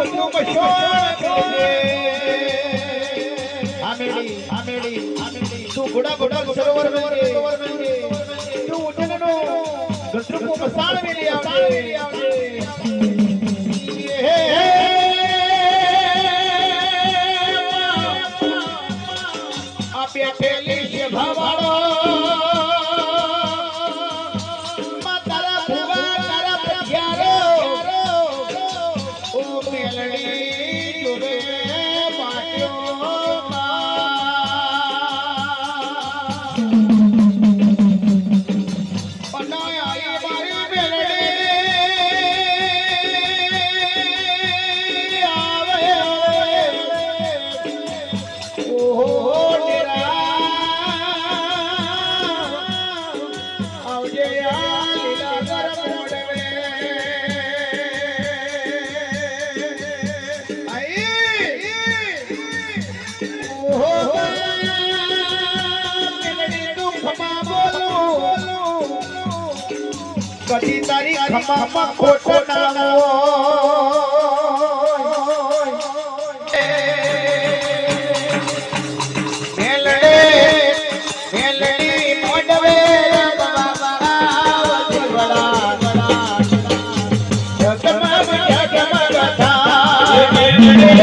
બધું આમેડી આમેડી આમેડી તું ઘોડા ઘોડા સરોવર સરોવર બંગડી ચુરવે પાટ્યો yeah. કદી તારી ખમામાં ખોટો ના Yeah.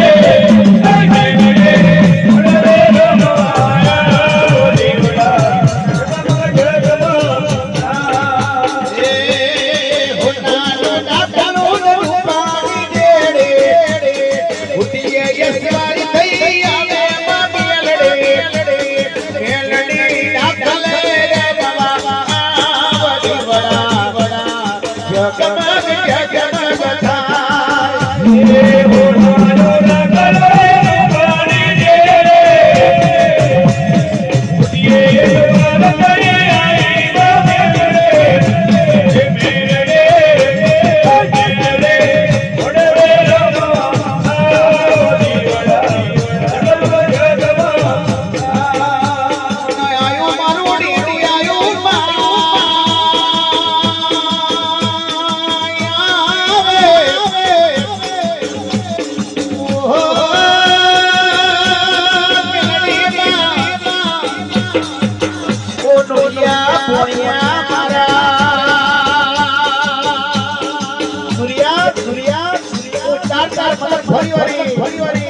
yeah. ঝুলিয়া ও চার চার মাথা ঘড়ি ঘড়ি ঘড়ি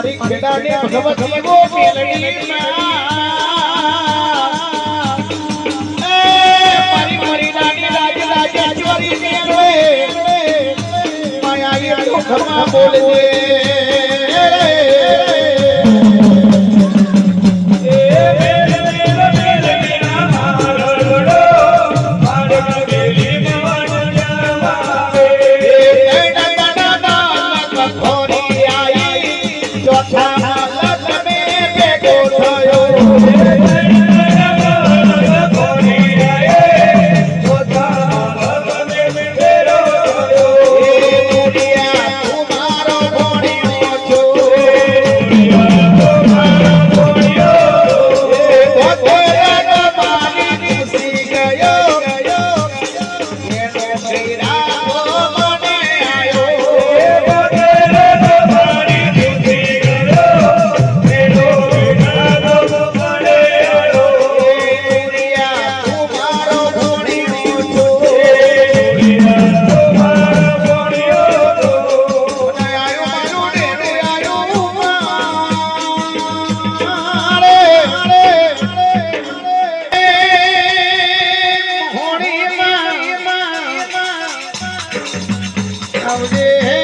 મારી ખેડાને ભગવતી ગો મેલડી માં એ મારી મરી દાડી રાજ રાજ ચોરી મેળવે. માયા એ ખમા બોલજે নাম